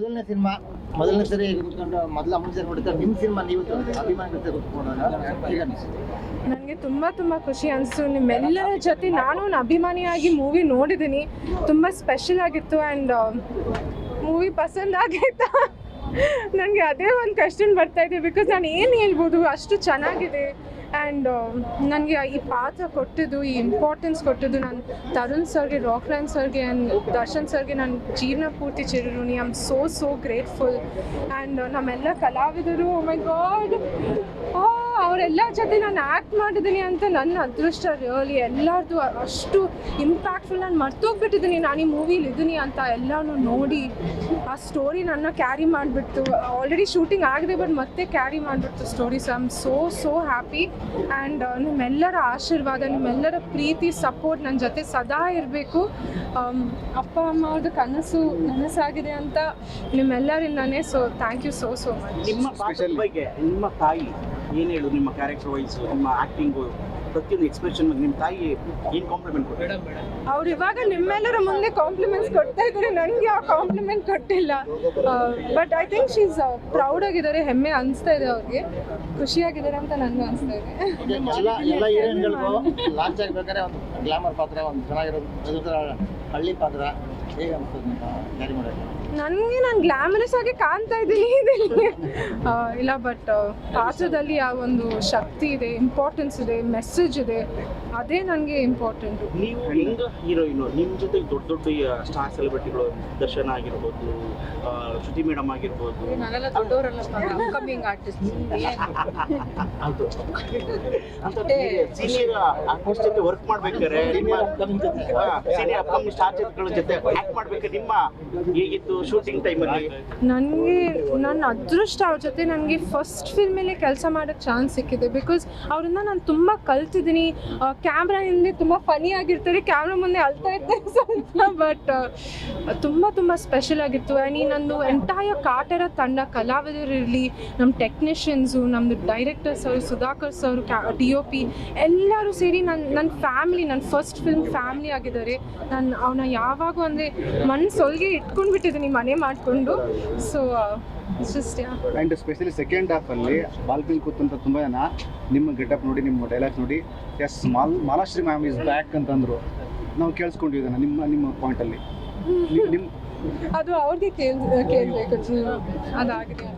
ಮೊದಲನೇ ಸಿನಿಮಾ, ಮೊದಲನೇ ಸರಿ ಕುತ್ಕೊಂಡು ಮೊದಲ ಸರಿ ನೋಡಿದ್ರೆ ನಿಮ್ಮ ಸಿನಿಮಾ ನೀವು ಅಭಿಮಾನ ಜೊತೆ ಕುತ್ಕೊಂಡು ನನಗೆ ತುಂಬ ತುಂಬ ಖುಷಿ ಅನಿಸ್ತು. ನಿಮ್ಮೆಲ್ಲರ ಜೊತೆ ನಾನು ಒಂದು ಅಭಿಮಾನಿಯಾಗಿ ಮೂವಿ ನೋಡಿದ್ದೀನಿ ತುಂಬ ಸ್ಪೆಷಲ್ ಆಗಿತ್ತು ಆ್ಯಂಡ್ ಮೂವಿ ಪಸಂದ್ ಆಗೈತಾ ನನಗೆ ಅದೇ ಒಂದು ಕ್ವೆಶನ್ ಬರ್ತಾ ಇದೆ ಬಿಕಾಸ್ ನಾನು ಏನು ಹೇಳ್ಬೋದು? ಅಷ್ಟು ಚೆನ್ನಾಗಿದೆ. ಆ್ಯಂಡ್ ನನಗೆ ಈ ಪಾತ್ರ ಕೊಟ್ಟಿದ್ದು, ಈ ಇಂಪಾರ್ಟೆನ್ಸ್ ಕೊಟ್ಟಿದ್ದು ನಾನು ತರುಣ್ ಸರ್ಗೆ, ರಾಕ್ಲೈನ್ ಸರ್ಗೆ ಆ್ಯಂಡ್ ದರ್ಶನ್ ಸರ್ಗೆ ನನ್ನ ಜೀವನ ಪೂರ್ತಿ ಚಿರಋಣಿ. I am so so grateful and ನಮ್ಮೆಲ್ಲ ಕಲಾವಿದರು ಮೈ ಗಾಡ್ ಅವರೆಲ್ಲ ಜೊತೆ ನಾನು ಆ್ಯಕ್ಟ್ ಮಾಡಿದ್ದೀನಿ ಅಂತ ನನ್ನ ಅದೃಷ್ಟ ರಿಯಲಿ ಎಲ್ಲರದು ಅಷ್ಟು ಇಂಪ್ಯಾಕ್ಟ್ಫುಲ್ ನಾನು ಮರ್ತೋಗ್ಬಿಟ್ಟಿದ್ದೀನಿ ನಾನು ಈ ಮೂವಿಲಿ ಇದ್ದೀನಿ ಅಂತ ಎಲ್ಲನೂ ನೋಡಿ ಆ ಸ್ಟೋರಿ ನನ್ನ ಕ್ಯಾರಿ ಮಾಡ್ಬಿಟ್ಟು ಆಲ್ರೆಡಿ ಶೂಟಿಂಗ್ ಆಗಿದೆ ಬಟ್ ಮತ್ತೆ carry ಮಾಡಿಬಿಡ್ತು story I am so so happy and ನಿಮ್ಮೆಲ್ಲರ ಆಶೀರ್ವಾದ, ನಿಮ್ಮೆಲ್ಲರ ಪ್ರೀತಿ ಸಪೋರ್ಟ್ ನನ್ನ ಜೊತೆ ಸದಾ ಇರಬೇಕು. ಅಪ್ಪ, ಅಮ್ಮ ಅವ್ರದ್ದು ಕನಸು ನನಸಾಗಿದೆ ಅಂತ ನಿಮ್ಮೆಲ್ಲರಿಂದಾನೇ so thank you so so much ನಿಮ್ಮ ಬಗ್ಗೆ, ನಿಮ್ಮ ತಾಯಿ ಏನು ನಿಮ್ಮ ಕ್ಯಾರೆಕ್ಟರ್ ವೈಸ್ ನಿಮ್ಮ ಆಕ್ಟಿಂಗು ಪ್ರತಿಯೊಂದು ಎಕ್ಸ್ಪ್ರೆಷನ್ ಬಗ್ಗೆ ನಿಮ್ಮ ತಾಯಿ ಏನು ಕಾಂಪ್ಲಿಮೆಂಟ್ ಕೊಡ್ತಾರೆ? ಅವ್ರು ಇವಾಗ ನಿಮ್ಮೆಲ್ಲರ ಮುಂದೆ ಕಾಂಪ್ಲಿಮೆಂಟ್ಸ್ ಕೊಡ್ತಾ ಇದ್ದಾರೆ. ನನಗೆ ಆ ಕಾಂಪ್ಲಿಮೆಂಟ್ ಕೊಟ್ಟಿಲ್ಲ. But I think she's proud ಆಗಿದ್ದಾರೆ ಹೆಮ್ಮೆ ಅನಿಸ್ತಾ ಇದೆ ಅವ್ರಿಗೆ. ಖುಷಿಯಾಗಿದ್ದಾರೆ ಅಂತ ನನಗೂ ಅನಿಸ್ತಾ ಇದೆ. ಎಲ್ಲ ಎಲ್ಲ ಹೀರೋಯಿನ್ಗಳಿಗೂ ಲಾಂಚ್ ಆಗ್ಬೇಕಾದ್ರೆ ಒಂದು ಗ್ಲಾಮರ್ ಪಾತ್ರ ಒಂದು ಚೆನ್ನಾಗಿರೋದು ಹಳ್ಳಿ ಪಾತ್ರ ಹೇಗೆ ಅನಿಸ್ತದೆ ನಿಮ್ಮ ಕ್ಯಾರಿ ನನಗೆ ನಾನು ಗ್ಲಾಮರಸ್ ಆಗಿ ಕಾಣ್ತಾ ಇದ್ದೀನಿ ಇದರಲ್ಲಿ. ಇಲ್ಲ ಬಟ್ ಪಾತ್ರದಲ್ಲಿ ಆ ಒಂದು ಶಕ್ತಿ ಇದೆ ಇಂಪಾರ್ಟೆನ್ಸ್ ಇದೆ ಮೆಸೇಜ್ ಇದೆ. ಅದೇ ನನಗೆ ಇಂಪಾರ್ಟೆಂಟ್ ನೀವು ಹೆಂಗ ಹೀರೋಯಿನ್? ನಿಮ್ಮ ಜೊತೆ ದೊಡ್ಡ ದೊಡ್ಡ ಸ್ಟಾರ್ ಸೆಲೆಬ್ರಿಟಿಗಳು ದರ್ಶನ ಆಗಿರ್ಬೋದು ಆ, ಶ್ರುತಿ ಮೇಡಮ್ ಆಗಿರ್ಬೋದು. ನಾನೆಲ್ಲ ದೊಡ್ಡವರಲ್ಲ ಅಪ್ಕಮಿಂಗ್ ಆರ್ಟಿಸ್ಟ್ ಸೀನಿಯರ್ ಆರ್ಟಿಸ್ಟ್ ಜೊತೆ ವರ್ಕ್ ಮಾಡ್ಬೇಕಾದ್ರೆ ನಿಮ್ಮ ಸೀನಿಯರ್ ಅಪ್ಕಮಿಂಗ್ ಸ್ಟಾರ್ ಜೊತೆಗಳ ಜೊತೆ ಆಕ್ಟ್ ಮಾಡ್ಬೇಕಾದ್ರೆ ನಿಮ್ಮ ಹೇಗಿತ್ತು ಶೂಟಿಂಗ್ ಟೈಮಲ್ಲಿ ನನಗೆ ನನ್ನ ಅದೃಷ್ಟ ಅವ್ರ ಜೊತೆ ನನಗೆ ಫಸ್ಟ್ ಫಿಲ್ಮಲ್ಲಿ ಕೆಲಸ ಮಾಡೋಕ್ಕೆ ಚಾನ್ಸ್ ಸಿಕ್ಕಿದೆ. ಬಿಕಾಸ್ ಅವರಿಂದ ನಾನು ತುಂಬ ಕಲ್ತಿದ್ದೀನಿ ಕ್ಯಾಮ್ರಾ ಹಿಂದೆ ತುಂಬ ಫನಿ ಆಗಿರ್ತಾರೆ ಕ್ಯಾಮ್ರಾ ಮುಂದೆ ಅಳ್ತಾ ಇದ್ದೆ ಬಟ್ ತುಂಬ ತುಂಬ ಸ್ಪೆಷಲ್ ಆಗಿತ್ತು. ಆ್ಯಂಡ್ ಈ ನಂದು ಎಂಟೈರ್ ಕಾಟರ ತಂಡ ಕಲಾವಿದರಿರಲಿ ನಮ್ಮ ಟೆಕ್ನಿಷಿಯನ್ಸು ನಮ್ಮದು ಡೈರೆಕ್ಟರ್ ಸರ್ ಸುಧಾಕರ್ ಸರ್ ಕ್ಯಾ ಡಿ ಒ ಪಿ ಎಲ್ಲರೂ ಸೇರಿ ನನ್ನ ನನ್ನ ಫ್ಯಾಮ್ಲಿ ನನ್ನ ಫಸ್ಟ್ ಫಿಲ್ಮ್ ಫ್ಯಾಮ್ಲಿ ಆಗಿದ್ದಾರೆ. ನಾನು ಅವನ್ನ ಯಾವಾಗೂ ಅಂದರೆ ಮನಸ್ಸೊಳಗೆ ಇಟ್ಕೊಂಡು ಬಿಟ್ಟಿದ್ದೀನಿ ಮನೆ ಮಾಡಿಕೊಂಡು. ಸೊ ಆ್ಯಂಡ್ ಸ್ಪೆಷಲಿ ಸೆಕೆಂಡ್ ಹಾಫಲ್ಲಿ ಬಾಲ್ಕನಿ ಕೂತಂತ ತುಂಬಾ ಜನ ನಿಮ್ಮ ಗೆಟಪ್ ನೋಡಿ ನಿಮ್ಮ ಡೈಲಾಗ್ ನೋಡಿ yes Mal Malashri ma'am is back ಅಂತಂದ್ರು. ನಾವು ಕೇಳಿಸ್ಕೊಂಡಿದ್ದಾನೆ ನಿಮ್ಮ ನಿಮ್ಮ ಪಾಯಿಂಟಲ್ಲಿ ನಿಮ್ಮ ಅದು ಅವ್ರಿಗೆ ಕೇಳ್ ಕೇಳಬೇಕು ಅದಾಗಿದೆ